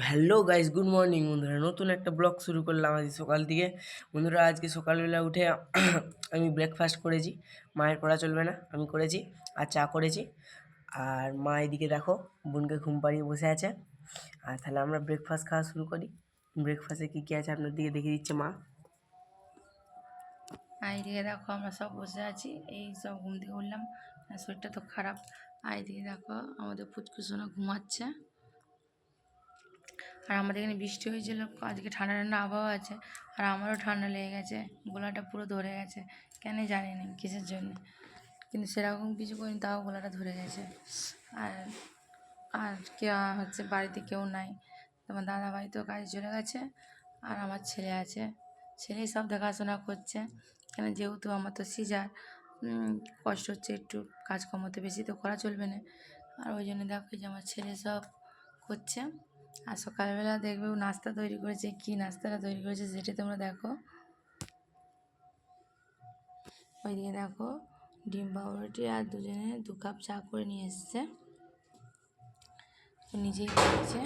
Hello guys, good morning বন্ধুরা। নতুন একটা ব্লগ শুরু করলাম আজ সকাল থেকে। বন্ধুরা, আজকে সকালবেলা উঠে আমি ব্রেকফাস্ট করেছি। মায়ের করা চলবে না, আমি করেছি আর চা করেছি। আর মা এদিকে দেখো, বোনকে ঘুম পাড়িয়ে বসে আছে। আর তাহলে আমরা ব্রেকফাস্ট খাওয়া শুরু করি। ব্রেকফাস্টে কী কী আছে আপনার দিকে দেখিয়ে দিচ্ছে মা? আর এদিকে দেখো, আমরা সব বসে আছি। এই সব ঘুম থেকে উঠলাম। শরীরটা তো খারাপ। আর এদিকে দেখো, আমাদের ফুচকুসোনা ঘুমাচ্ছে। আর আমাদের এখানে বৃষ্টি হয়েছিল, আজকে ঠান্ডা ঠান্ডা আবহাওয়া আছে, আর আমারও ঠান্ডা লেগে গেছে, গলাটা পুরো ধরে গেছে, কেন জানি না কিসের জন্য, কিন্তু সেরকম কিছু করিনি, তাও গলাটা ধরে গেছে, আর আর কেউ হচ্ছে বাড়িতে কেউ নাই, তোমার দাদা তো কাজে চলে গেছে, আর আমার ছেলে আছে ছেলেই সব দেখাশোনা করছে, কেন যেহেতু আমার তো সিজার কষ্ট হচ্ছে একটু কাজকর্ম তো বেশি তো করা চলবে না, আর ওই জন্য দেখো যে আমার ছেলে সব করছে আর সকালবেলা দেখবে ও নাস্তা তৈরি করেছে, কি নাস্তাটা তৈরি করেছে সেটা তোমরা দেখো। ওইদিকে দেখো ডিম পাউরুটি আর দুজনে দু কাপ চা করে নিয়ে এসছে। নিজেই করেছে